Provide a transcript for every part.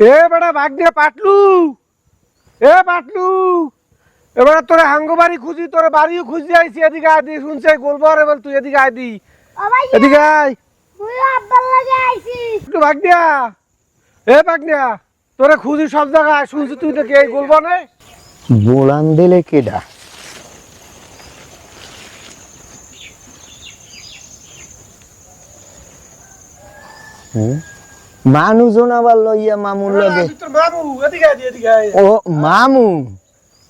এ বেটা ভাগ দিয়ে পাটলু। এ পাটলু। এবারে তোরে হাঙ্গো বাড়ি খুঁজি তোর বাড়িও খুঁজি আইছি এদিকে আয় দি শুনছে গোলবার বল তুই এদিকে আয় এদিকে আয়। মুই আব্বার লাগে আইছি। একটু ভাগ দিয়া। এ ভাগ দিয়া তোরে খুঁজি সব জায়গায় শুনছি তুই নাকি এই গোলবনে বোলান দিলে কেডা? মানুষজন আবার লইয়া মামুর লগে এদিকে আয় ও মামু।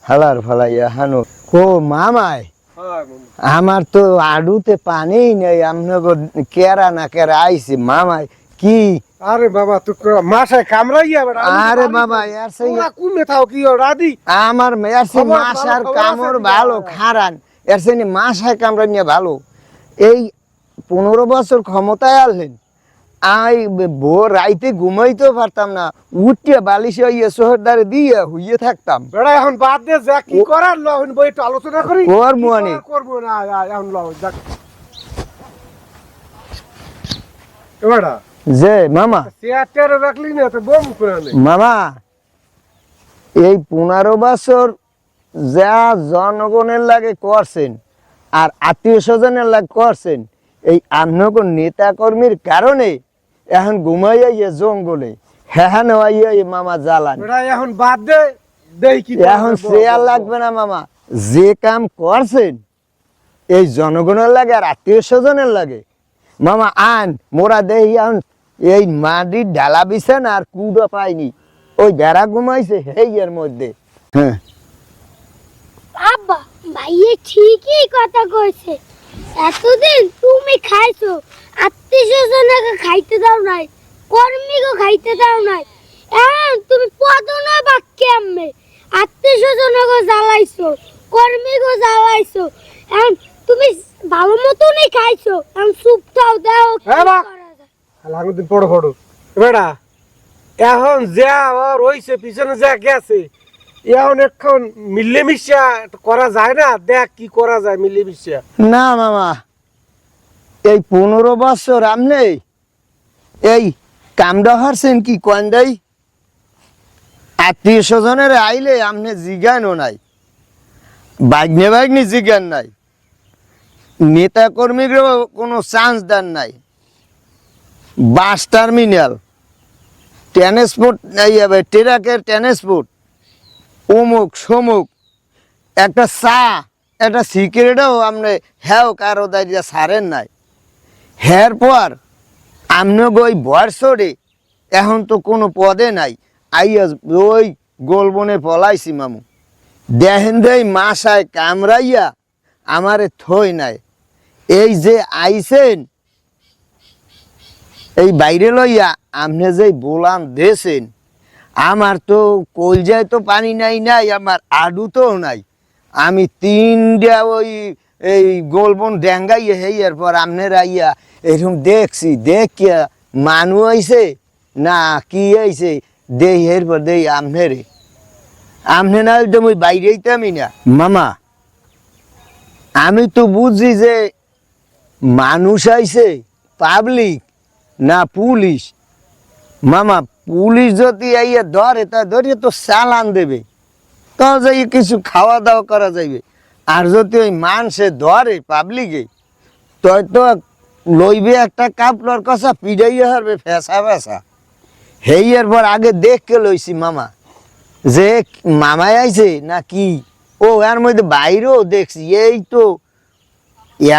হালার ফালাইয়া হানো। ও মামাই। হ্যাঁ, আমার তো আডুতে পানি নেই আপনাকে কেরা না কেরা আইছে মামাই। কি? আরে বাবা তুই মাসায় কামড়াইয়া আরে বাবা তো। এর সেই কুমে থাও কি রাদি আমার মেয়ারসি খবর মাস আর কামড় ভালো? খারান। এর সেই মাসায় নিয়ে ভালো। এই পনেরো বছর ক্ষমতায় আনলেন। আই ভোর রাইতে ঘুমাইতেও পারতাম না। উঠে বালিশে ইয়ে শহরদারে দিয়ে হুইয়ে থাকতাম। বেড়া এখন বাদ দে যা কি করার ল এখন বই একটু আলোচনা করি। করব। করব না এখন ল যাক। এবারা যে মামা। চেয়ার রাখলি না তো বম করে মামা এই পনেরো বছর যা জনগণের লাগে করছেন আর আত্মীয় স্বজনের লাগে করছেন এই আপনাকে নেতা কর্মীর কারণে এখন ঘুমাইয়া ইয়ে জঙ্গলে হ্যাঁ নেওয়াইয়া মামা জ্বালান। এখন বাদ দে দেই এখন শেয়ার লাগবে না মামা। যে কাম করছেন এই জনগণের লাগে আর আত্মীয় স্বজনের লাগে। মামা আন মোরা দেহি এখন এই মাটির ঢালা বিছেন আর কুড়ো পাইনি। ওই বেড়া ঘুমাইছে এই এর মধ্যে। হ্যাঁ। আব্বা ভাইয়ে ঠিকই কথা কইছে। এতদিন তুমি খাইছো স্বজনকে খাইতে দাও নাই কর্মীকে খাইতে দাও নাই। এখন তুমি পদনা বাক্যে আম্মে আত্মীয় স্বজনকে জ্বালাইছো কর্মীকে জ্বালাইছো। এখন তুমি ভালো মতনই খাইছো। এখন চুপ থাও দাও কি হ্যাঁ, মা। করা যায়। লাগুদিন পড়ো পড়ো। বেড়া এখন যা রইছে পিছনে যা গেছে এখন এখন মিলেমিশা করা যায় না? দেখ কি করা যায় মিলেমিশা। না মামা। এই পনেরো বছর আমনে এই কামড়া হারছেন কি কন্দাই আত্মীয় স্বজনের আইলে আমনে জিজ্ঞানও নাই। বাগ্নে বাগ্নি জিজ্ঞান নাই। নেতা কর্মীরও কোনো চান্স দেন নাই। বাস টার্মিনাল, ট্রান্সপোর্ট ট্রাকের ট্রান্সপোর্ট অমুক সমুক, একটা চা, একটা সিগারেটও আপনি হ্যাও কারও দাঁড়িয়ে সারেন নাই। হ্যার পর আপনি ওই বয়সরে এখন তো কোনো পদে নাই। আইয়া ওই গোলবনে পলাইছি মামু। দেহেন দেই মাসায় কামড়াইয়া আমারে থই নাই। এই যে আইছেন, এই বাইরে লইয়া আপনি যে বোলান দেছেন, আমার তো কলজায় তো পানি নাই নাই, আমার আডু তো নাই। আমি তিনটা ওই, এই গোলবন ডেঙ্গাইয়া হেয়ার পর আপনার আইয়া এরকম দেখছি দেখিয়া মানু আইছে না কি আইছে দেই এর পর দেই আমনেরে আমনে না হইলে তো মুই বাইরেইতামই না। মামা আমি তো বুঝি যে মানুষ আইছে পাবলিক না পুলিশ। মামা পুলিশ যদি আইয়া ধরে তা ধরে তো চালান দেবে। তো যাই কিছু খাওয়া দাওয়া করা যাইবে। আর যদি ওই মানুষে ধরে পাবলিকে তই তো লইবে একটা কাপড়র কষা পিড়াইয়া হারবে, ফেসা ফেসা। হেইয়ের পর আগে দেখকে লইছি মামা। যে মামাই আইছে না কি? ও এর মধ্যে বাইরেও দেখছি, এই তো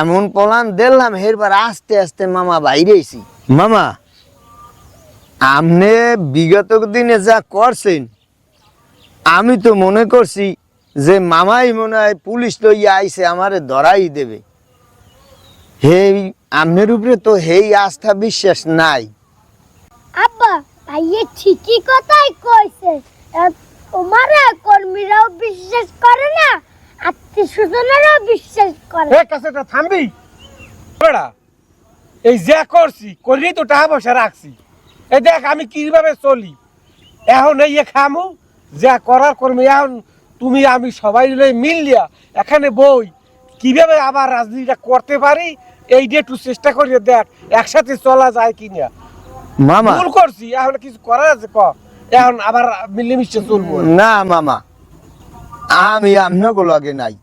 এমন পলান দিলাম এরপর আস্তে আস্তে মামা বাইরে আইছি। মামা আপনি বিগত দিনে যা করছেন, আমি তো মনে করছি যে মামাই মনে হয় পুলিশ লইয়া আইছে, আমারে ধরাই দেবে। হেই আমনের উপরে তো হেই আস্থা বিশ্বাস নাই। আব্বা ভাইয়ে ঠিকই কথাই কইছে। তোমার কর্মীরাও বিশ্বাস করে না আত্মীয় স্বজনেরাও বিশ্বাস করে। এ কাছেটা থামবি? বেড়া এই যা করছি করি তো টাকা পয়সা রাখছি। এই দেখ আমি কীভাবে চলি? এখন এই খামু যা করার কর্মী এখন তুমি আমি সবাই মিলে মিললিয়া এখানে বই। কীভাবে আবার রাজনীতিটা করতে পারি? এই দিয়ে একটু চেষ্টা করি দেখ একসাথে চলা যায় কিনা। মামা। ভুল করছি এখন কিছু করার আছে ক। এখন আবার মিলেমিশে চলবো। না মামা। আমি আপনাকে লগে নাই।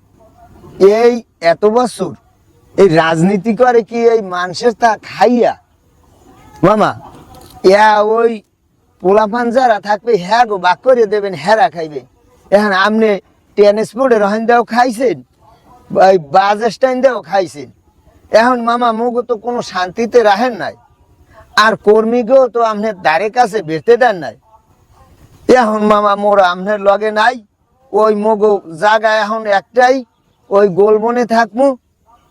এই এত বছর এই রাজনীতি করে কি এই মানুষের তা খাইয়া? মামা ইয়া ওই পোলাপান যারা থাকবে হ্যাঁ গো বাক করে দেবেন হেরা খাইবে। এখন আপনি ট্রান্সপোর্টের রহেন দেও খাইছেন বাস স্ট্যান্ড দেও খাইছেন। এখন মামা, মুগো তো কোনো শান্তিতে রাহেন নাই। আর কর্মীকেও তো আপনার দ্বারে কাছে বেরতে দেন নাই। এখন মামা, মোর আমনের লগে নাই। ওই মগো জায়গা এখন একটাই, ওই গোলবনে থাকমু,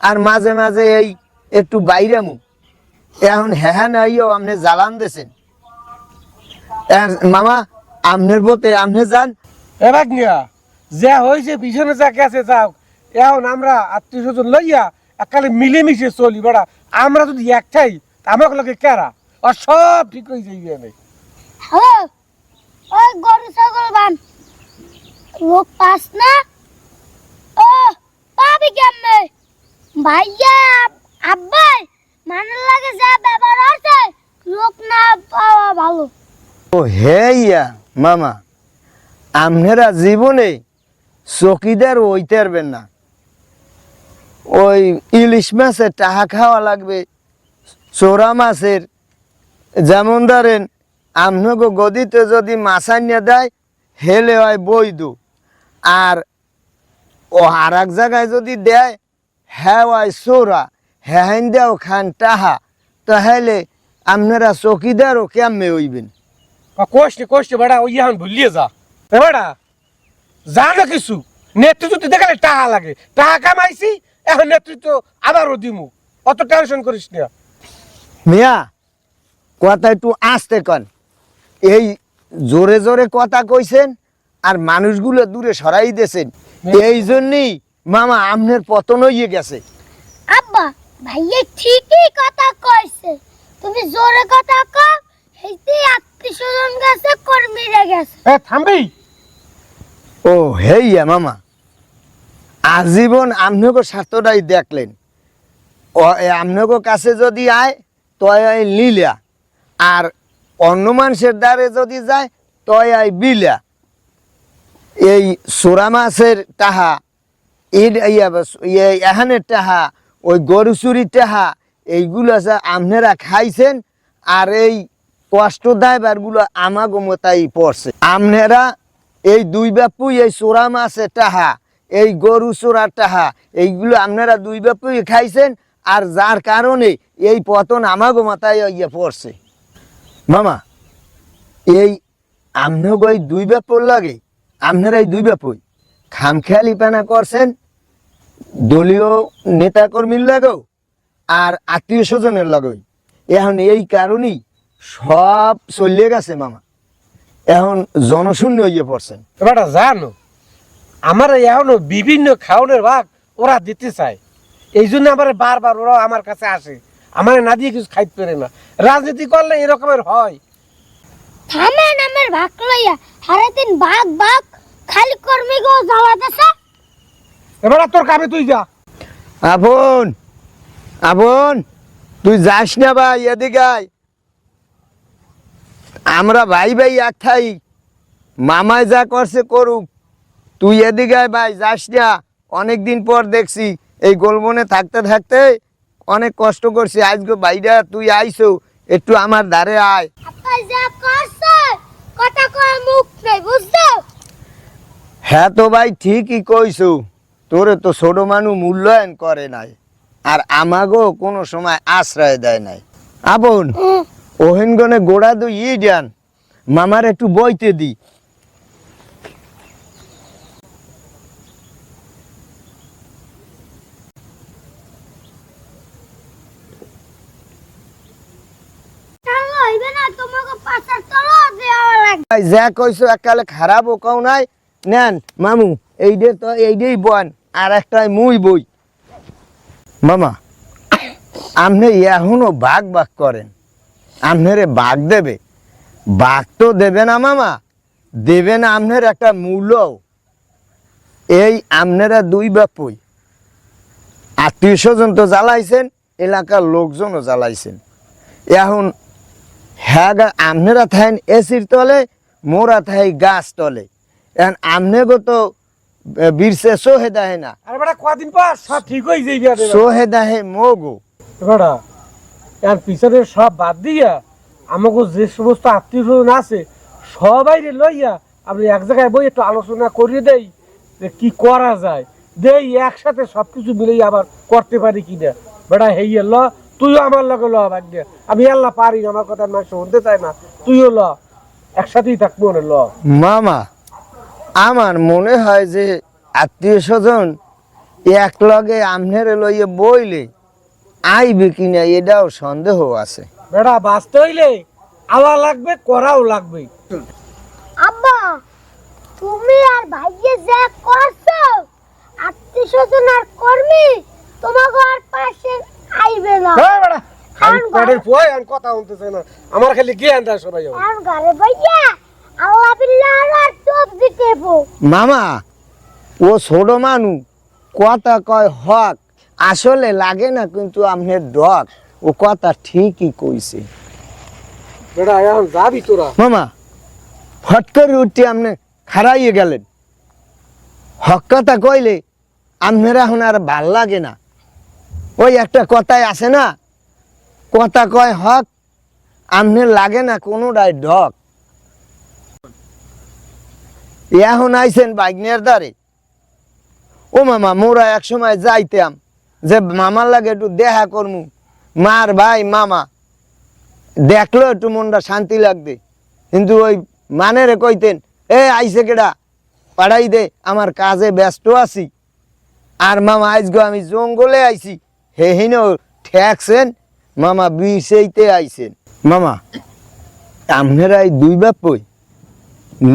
আর মাঝে মাঝে এই একটু বাইরে মু। এখন হ্যাঁ নাইও আপনি জ্বালান আর মামা, আমনের বলতে আপনি যান। এবার যা হয়েছে পিছনে যা গেছে, যাও। এখন আমরা আত্মীয় স্বজন লইয়া একালে মিলেমিশে চলি বেড়া। আমরা যদি একটাই আমাকে লোকে কেরা? আর সব ঠিক হয়ে যাইবে না হ্যালো ওই গরু ছাগল বান। লোক পাস না? ও পাবি কেমনে? ভাইয়া আব্বাই মানের লাগে যা ব্যবহার হচ্ছে লোক না পাওয়া ভালো। ও হে ইয়া মামা আপনারা জীবনে চকিদার ওইতে পারবেন না। ওই ইলিশ মাছের টাহা খাওয়া লাগবে, চোরা মাছের। যেমন ধরেন আপনাকে গদিতে যদি মাছ আনিয়ে দেয়, হেলে হয় বৈধ। আর ও আর এক জায়গায় যদি দেয় হ্যাঁ হয় চোরা হ্যাঁ দেও খান টাহা তাহলে আপনারা চকিদারও কেমনে হইবেন? কষ্ট কষ্ট, বেড়া, ওই এখন ভুলিয়ে যা। বেড়া, যা না কিছু নেতৃত্ব দেখালে টাকা লাগে। টাকা কামাইছি এখন নেতৃত্ব আবারও দিমু। অত টেনশন করিস না। মিয়া কথা একটু আসতে কন। এই জোরে জোরে কথা কইছেন আর মানুষগুলো দূরে সরাই দিয়েছেন। এই জন্যই মামা আমনের পতন হইয়ে গেছে। আব্বা ভাইয়া ঠিকই কথা কইছে। তুমি জোরে কথা কও হেইতে আত্মীয় স্বজন গেছে কর্মীরা গেছে। এ থামবি। ও হেইয়া মামা। আজীবন আমনগো স্বার্থটাই দেখলেন। আমনগো কাছে যদি আয়, তয় আয় লীলা। আর অন্য মানুষের দ্বারে যদি যায়, তয় আয় বিলা। এই সোরা মাছের টাহা ইয়া এহানের টাহা ওই গরু চুরির টাহা এইগুলো আছে আপনারা খাইছেন, আর এই কষ্ট দায়বারগুলো আমাগো মতাই পড়ছে। আপনারা এই দুই বাপুই এই চোরা মাছের টাহা এই গরু চোরার টাহা এইগুলো আপনারা দুই বাপুই খাইছেন, আর যার কারণে এই পতন আমাগো মাথায় ইয়ে পড়ছে। মামা, এই আপনাকে ওই দুই ব্যাপর লাগে, আপনারা এই দুই ব্যাপই খামখেয়ালি পানা করছেন, দলীয় নেতাকর্মীর লাগেও আর আত্মীয় স্বজনের লাগেও এখন এই কারণেই সব চলিয়ে গেছে, মামা। এখন জনশূন্য হয়ে পড়ছেন। এবারটা জানো আমার এখনও বিভিন্ন খাওয়ানোর ভাগ ওরা দিতে চায়। এই জন্য আমার বারবার ওরা আমার কাছে আসে। আমার না দিয়ে কিছু খাইতে পারে না। রাজনীতি করলে এরকমের হয়। থামেন আমার ভাগ লইয়া হারে দিন ভাগ ভাগ খালি কর্মী গো জ্বালাতেছে এবার তোর কামে তুই যা। আপন আপন তুই যাস না ভাই এদিকে আয়। আমরা ভাই ভাই এক খাই মামায় যা করছে করুক। তুই এদিকে আয় ভাই যাস না। অনেকদিন পর দেখছি এই গোলবনে থাকতে থাকতে অনেক কষ্ট করছি। আজকে ভাইরা তুই আইসো একটু আমার ধারে আয়। হ্যাঁ তো ভাই ঠিকই কইছো। তোরে তো ছোট মানুষ মূল্যায়ন করে নাই আর আমাগো কোনো সময় আশ্রয় দেয় নাই। আপন ওহেনগনে গোড়া দুই ই যান মামার একটু বইতে দি তাহলে হইবে না তোমাকে পাশার তলো দেওয়া লাগবে ভাই যা কইছো একালে খারাপও কও নাই। নেন, মামু, এইডে তো এইডেই বন আর একটাই মুই বই। মামা, আপনি এখনও বাঘ বাঘ করেন। আপনারে বাঘ দেবে। বাঘ তো দেবে না, মামা। দেবে না আপনার একটা মূল্য এই আপনারা দুই বাপুই। আত্মীয় স্বজন তো জ্বালাইছেন, এলাকার লোকজনও জ্বালাইছেন। এখন হ্যাঁ আপনারা থাকেন এসির তলে মোরা থাই গাছ তলে। এখন আমনে তো বীরসে সোহে দাহে না। আরে বেটা কদিন পর? সব ঠিক হয়ে যাইবে আরে বেটা। সোহে দাহে মোগো। বেটা এর পিছনে সব বাদ দিয়া আমাকে যে সমস্ত আত্মীয় স্বজন আছে সবাই রে লইয়া আপনি এক জায়গায় বই একটু আলোচনা করিয়ে দেই যে কি করা যায়। দেই একসাথে সবকিছু মিলেই আবার করতে পারি কিনা। বেটা হেইয়ে ল তুইও আমার লগে ল বাদ দিয়া আমি আল্লাহ পারি না, আমার কথা মানুষ শুনতে চায় না। তুইও ল একসাথেই থাকব না ল। মামা আমার মনে হয় যে আত্মীয় স্বজন এক লগে আমনের লইয়ে বইলে আইবে কিনা এটাও সন্দেহ আছে। বেটা বাঁচতে হইলে আলা লাগবে করাও লাগবে। আব্বা তুমি আর ভাইয়ে যা করছ আত্মীয় স্বজন আর কর্মী তোমাকে আর পাশে আইবে না। হ্যাঁ আমি আর পেটের পোয় আমি কথা শুনতেছে না। আমার খালি জ্ঞান দেয় সবাই। আর ঘরে ভাইয়া আল্লাহ বিল্লাহ আর চোখ দিতে বো মামা ও ছোট মানু কথা কয় হক আসলে লাগে না কিন্তু আমনের ডক ও কথা ঠিকই কইছে। বেটা এখন যাবি তোরা। মামা ফট করে উঠতে আপনি খারাইয়ে গেলেন। হক কথা কইলে আপনার এখন আর ভালো লাগে না। ওই একটা কথাই আছে না? কথা কয়, হক আপনার লাগে না কোনো কোনোটাই ঢক। এখন আইছেন বাইকনের দ্বারে। ও মামা, মোরা এক সময় যাইতাম, যে মামার লাগে একটু দেখা করমু। মার ভাই, মামা দেখল একটু মনটা শান্তি লাগবে। কিন্তু ওই মানেরে কইতেন, এ আইসে কেডা? পাড়াই দে, আমার কাজে ব্যস্ত আছি। আর মামা আইসগো আমি জঙ্গলে আইছি। হে হিন ঠেকছেন, মামা বিষেইতে আইছেন। মামা, আপনারা এই দুই বাপই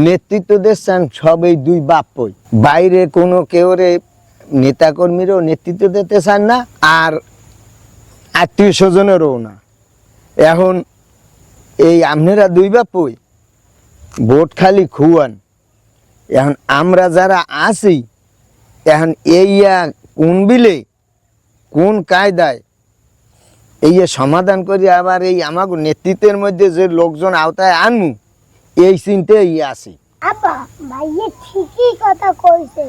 নেতৃত্ব দিচ্ছেন সব এই দুই বাপই বাইরে কোনো কেউরে নেতাকর্মীরও নেতৃত্ব দিতে চান না, আর আত্মীয় স্বজনেরও না। এখন এই আপনারা দুই বাপই ভোট খালি খুয়ান এখন আমরা যারা আছি, এখন এইয়া কোন বিলে কোন কায়দায়? এই যে সমাধান করি আবার এই আমাকে নেতৃত্বের মধ্যে যে লোকজন আওতায় আনমু এই চিন্তাই আছি। আব্বা ভাইয়ে ঠিকই কথা কইছে।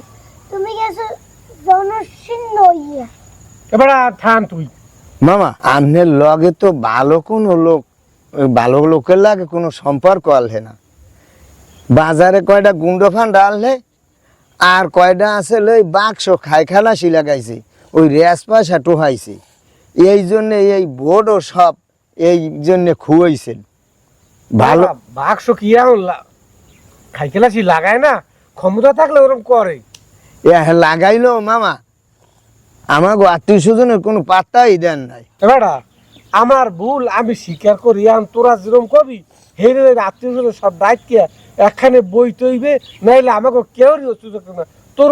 তুমি গেছো জনশীর্ণ ইয়া এবারে থাম তুই। মামা আপনার লগে তো ভালো কোনো লোক ভালো লোকের লাগে কোনো সম্পর্ক আলহে না। বাজারে কয়টা গুন্ডো ফান্ড আনলে আর কয়টা আছে লই বাক্স খাই খালাসি লাগাইছে। ওই রেস পয়সা টোহাইছে। এই জন্যে এই বোর্ডও সব এই জন্যে খুয়াইছেন। ভালো বাক্স কি খাইকেলাসি লাগায় না? ক্ষমতা থাকলে ওরকম করে। এ লাগাইলো মামা। আমাকে আত্মীয় স্বজনের কোনো পাত্তাই দেন নাই। এবারা আমার ভুল আমি স্বীকার করি এখন তোরা যেরকম কবি হেরে আত্মীয় স্বজন সব দায়িত্ব একখানে বই তৈবে নাইলে আমাকে কেউরই সুযোগ না। তোর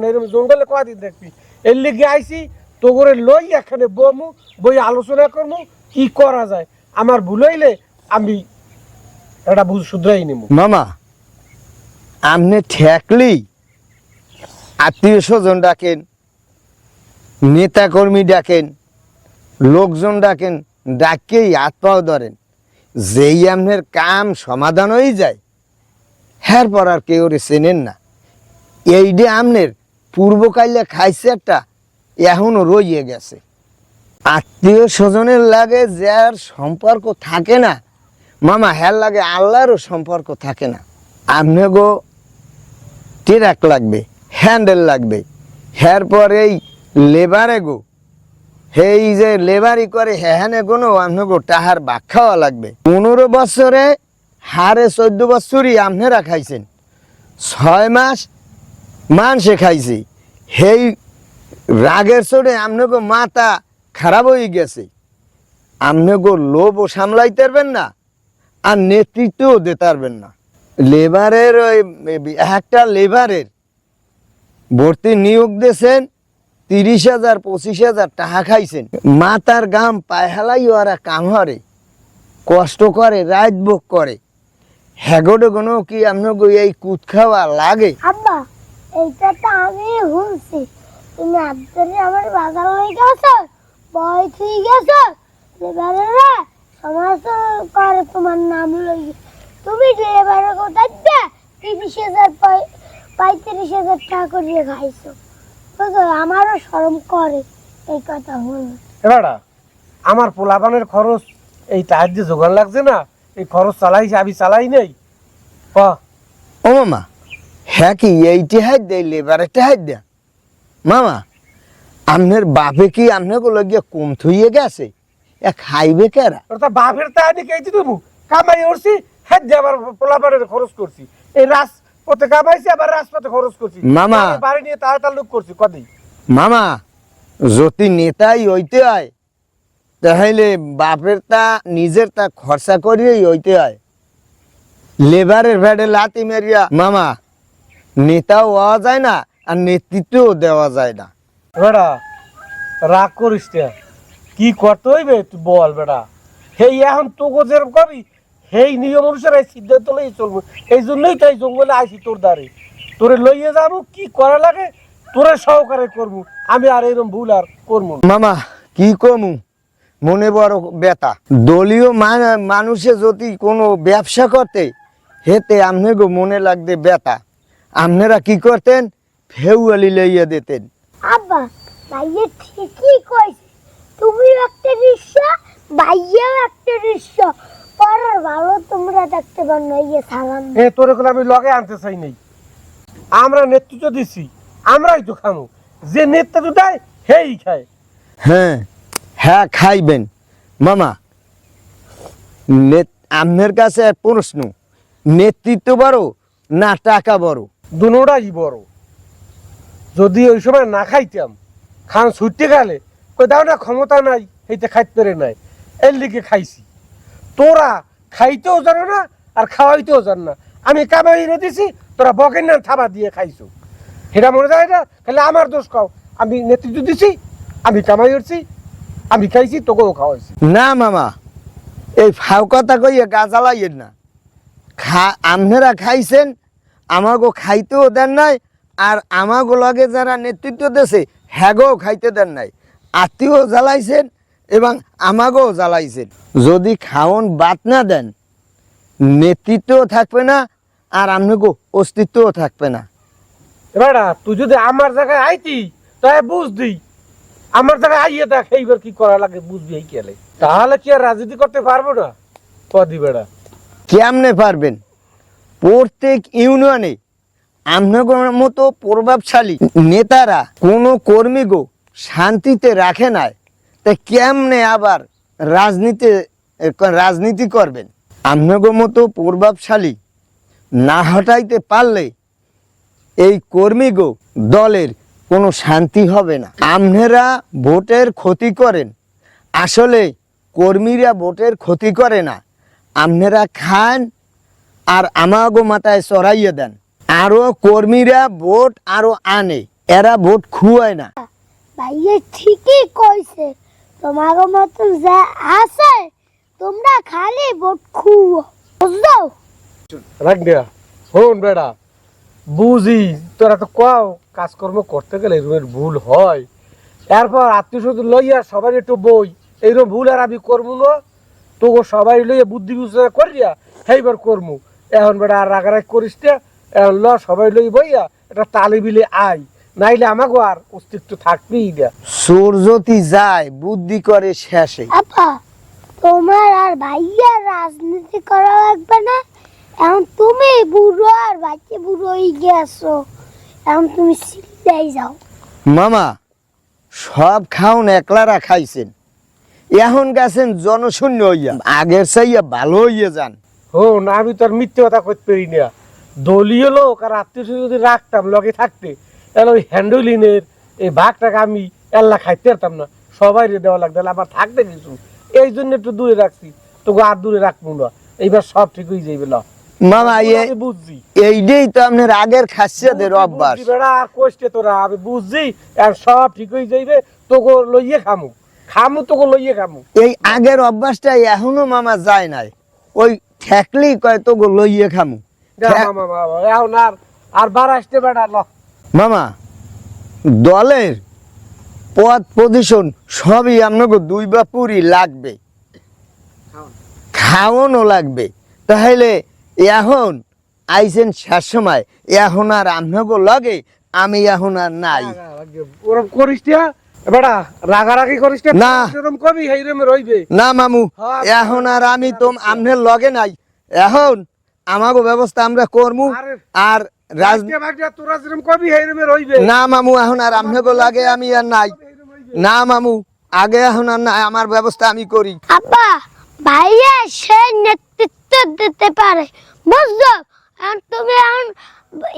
না এরকম জঙ্গলে কদিন দেখবি? এর লিগে আইসি তো করে লই এখানে বমু, বই আলোচনা করমু, কি করা যায়। আমার ভুল হইলে আমি এটা ভুল শুধরাই নিব মামা আপনি ঠেকলি, আত্মীয় স্বজন ডাকেন নেতা কর্মী ডাকেন, লোকজন ডাকেন ডাকেই হাত পাও ধরেন। যেই আপনার কাম সমাধান হয়ে যায় হ্যার পর আর কেউ চেনেন না। এই যে আপনার পূর্বকালে খাইছে একটা, এখনও রইয়ে গেছে। আত্মীয় স্বজনের লাগে যার সম্পর্ক থাকে না, মামা হ্যার লাগে আল্লাহরও সম্পর্ক থাকে না। আপনি গো, টেরাক লাগবে, হ্যান্ডেল লাগবে। হ্যার পর এই লেবারে গো এই যে লেবারি করে হ্যানে কোনো আপনি গো টাহার বাক খাওয়া লাগবে। পনেরো বছরে হারে চোদ্দ বছরই আপনারা খাইছেন। ছয় মাস মানসে খাইছি সেই রাগের চড়ে আপনাকে মাথা খারাপ হয়ে গেছে। আপনাকে লোভও সামলাইতে পারবেন না, আর নেতৃত্বও দিতে পারবেন না। লেবারের ওই, একটা লেবারের ভর্তি নিয়োগ দিয়েছেন, তিরিশ হাজার, পঁচিশ হাজার টাকা খাইছেন। মাতার গাম পায়ে হেলাই ওরা কাম হরে, কষ্ট করে, রাত ভোগ করে। হ্যাগোডো কোনো কি আপনাকে এই কুদ খাওয়া লাগে? আব্বা এইটা তো আমি শুনছি তুমি আব্দারে আমার বাজার লই গেছো বই থুই গেছো। এবারে রে সমাজ করে তোমার নাম লই। তুমি লেবারের কোথা দিয়ে তিরিশ হাজার পঁয়- পঁয়ত্রিশ হাজার টাকা করে খাইছো। বুঝলো আমারও শরম করে এই কথা বলুন এবারা আমার পোলাপানের খরচ এই টায়ার যে জোগান লাগছে না এই খরচ চালাইছে আমি চালাই নেই। ও মামা হ্যাঁ কি এইটি হাত দেয় লেবারেরটা হাত দেয়? মামা আপনার বাপে কি আপনাকে লগিয়ে কম থইয়ে গেছে? এ খাইবে কেরা? ওর বাপের তা আমি কেছি দেবো। কামাই করছি হ্যাঁ যে আবার পোলাপানের খরচ করছি। এই রাজপথে কামাইছি আবার রাজপথে খরচ করছি। মামা। বাড়ি নিয়ে তাহলে তাল্লুক করছি কদিন? মামা যদি নেতাই হইতে হয় তাহলে বাপের তা নিজের তা খরচা করিয়েই হইতে হয়। লেবারের ভেড়ে লাতি মেরিয়া মামা নেতাও হওয়া যায় না আর নেতৃত্বও দেওয়া যায় না। বেড়া রাগ করিস কি করতে হইবে তুই বল বেড়া। হেই এখন তোকে যেরকম কবি সেই নিয়ম অনুসারে সিদ্ধান্ত লই চলবো। এই জন্যই তাই জঙ্গলে আইছি তোর দ্বারে। তোরে লইয়ে যাব কি করা লাগে তোরে সহকারে করব। আমি আর এরকম ভুল আর করব মামা কি কমু? মনে বড় ব্যথা। দলীয় মানুষে যদি কোনো ব্যবসা করতে হেতে আপনাকে মনে লাগতে ব্যথা। আপনারা কি করতেন? ফেউয়ালি লইয়া দিতেন। আব্বা ভাইয়া ঠিকই কইছে। তুমি একটা রিক্সা ভাইয়াও একটা রিক্সা। পরের ভালো তোমরা দেখতে পার না ইয়ে সালাম এ তোরে করে আমি লগে আনতে চাই নাই। আমরা নেতৃত্ব দিছি আমরাই তো খামু। যে নেতৃত্ব দেয় হেই খায়। হ্যাঁ হ্যাঁ খাইবেন। মামা নেত- আপনার কাছে এক প্রশ্ন। নেতৃত্ব বড় না টাকা বড়। দুনোটাই বড়। যদি ওই সময় না খাইতাম, খান ছুটতে গেলে কই দাও না, ক্ষমতা নাই, এইতে খাইতে পেরে নাই, এর লিগে খাইছি। তোরা খাইতেও জানো না, আর খাওয়াইতেও জান না। আমি কামাই এনে দিছি, তোরা বকেন না থাবা দিয়ে খাইছো। সেটা মনে যায় না? খালি আমার দোষ খাও আমি নেতৃত্ব দিছি, আমি কামাই করছি, আমি খাইছি, তোকেও খাওয়াইছি। না মামা, এই ফাও কথা কইয়ে গাছ না। খা আপনারা খাইছেন আমাগো খাইতেও দেন নাই আর আমাগো লগে যারা নেতৃত্ব দেছে হ্যাগও খাইতে দেন নাই। আত্মীয় জ্বালাইছেন এবং আমাগো জ্বালাইছেন। যদি খাওন বাদ না দেন নেতৃত্বও থাকবে না আর আপনাকে অস্তিত্বও থাকবে না। এবার তুই যদি আমার জায়গায় আইতি তাই বুঝদি আমার জায়গায় আইয়ে দেখ এইবার কি করা লাগে বুঝবি এই কেলে তাহলে কি আর রাজনীতি করতে পারব না? কদি বেড়া। কেমনে পারবেন? প্রত্যেক ইউনিয়নে আপনার মতো প্রভাবশালী নেতারা কোনো কর্মীগো শান্তিতে রাখে না তা কেমনে আবার রাজনীতি রাজনীতি করবেন? আপনার মতো প্রভাবশালী না হটাইতে পারলে এই কর্মীগো দলের কোনো শান্তি হবে না। আপনারা ভোটের ক্ষতি করেন। আসলে কর্মীরা ভোটের ক্ষতি করে না। আপনারা খান আর আমাগো মাথায় চড়াইয়ে দেন। আরও কর্মীরা ভোট আরও আনে এরা ভোট খুয়ায় না। ভাইয়া ঠিকই কইছে তোমার মতন যা আছে তোমরা খালি ভোট খুও বুঝছ? রাখ দেয়া হন বেড়া বুঝি তোরা তো কও কাজকর্ম করতে গেলে এরকমের ভুল হয়। এরপর আত্মীয় স্বজন লইয়া সবাই একটু বই এইরকম ভুল আর আমি করব না। তোকে সবাই লইয়া বুদ্ধি বিবেচনা করিয়া সেইবার করমু। এখন বেড়া আর রাগারাগ করিস ল সবাই লই বইয়া এটা তালে বিলে আই। নাইলে আমাকে আর অস্তিত্ব থাকবেই না। চোর যদি যায় বুদ্ধি করে শেষে। আপা তোমার আর ভাইয়া রাজনীতি করা লাগবে না? এখন তুমি বুড়ো আর বাচ্চা বুড়ো হয়ে গেছো। এখন তুমি সিলাই যাও। মামা সব খাওন একলারা খাইছেন। এখন গেছেন জনশূন্য হইয়া। আগের চাইয়া ভালো হইয়া যান। হন আমি তো আর মিথ্যে কথা করতে পারি না। দলীয় লোক আর আত্মীয় যদি রাখতাম লগে থাকতে তাহলে ওই হ্যান্ডলিনের এই ভাগটাকে আমি এল্লা খাইতে পারতাম না। সবাই দেওয়া লাগতো আমার থাকতে কিছু? এই জন্য একটু দূরে রাখছি তোকে আর দূরে রাখব না। এইবার সব ঠিক হয়ে যাইবে না মামা বুঝছি। এইটাই তো আপনার আগের খাসিয়াদের অভ্যাস। বেড়া আর কষ্টে তোরা? আমি বুঝছি আর সব ঠিক হয়ে যাইবে তোকে লইয়ে খামু। খামু তোকে লইয়ে খামু। এই আগের অভ্যাসটা এখনও মামা যায় নাই। ওই ঠেকলি কয় তো গো লইয়ে খামু। আর বার আসতে মামা দলের পদ পজিশন সবই আপনাকে দুই বা পুরি লাগবে। খাওয়ানো লাগবে। তাহলে এখন আইসেন শেষ সময়। এখন আর আপনাকে লগে আমি এখন আর নাই। ওরম করিস না রাগারাগি করিস না না। কবি হেইরম রইবে। না মামু হ্যাঁ, এখন আর আমি তো আপনার লগে নাই। এখন আমাকে ব্যবস্থা আমরা করমু। আর রাজ আজকে ভাগটা তোরা যেরম কবি হেইরম রইবে। না মামু এখন আর আপনাকে লাগে আমি আর নাই। না মামু আগে এখন আর নাই আমার ব্যবস্থা আমি করি। আব্বা ভাইয়া সে নেতৃত্ব দিতে পারে। বুঝছ? এখন তুমি এখন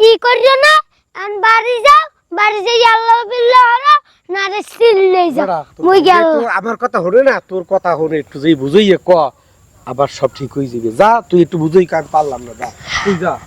ই করিও না এখন বাড়ি যাও বাড়ি যাই আল্লাহ বিল্লাহ না রে সিল্লে তোর- মুই গেল। আমার কথা হরে না তোর কথা হরে একটু যেই বুঝাইয়ে ক আবার সব ঠিক হয়ে যাবে। যা তুই একটু বুঝাই কাজ পারলাম না যা। তুই যা।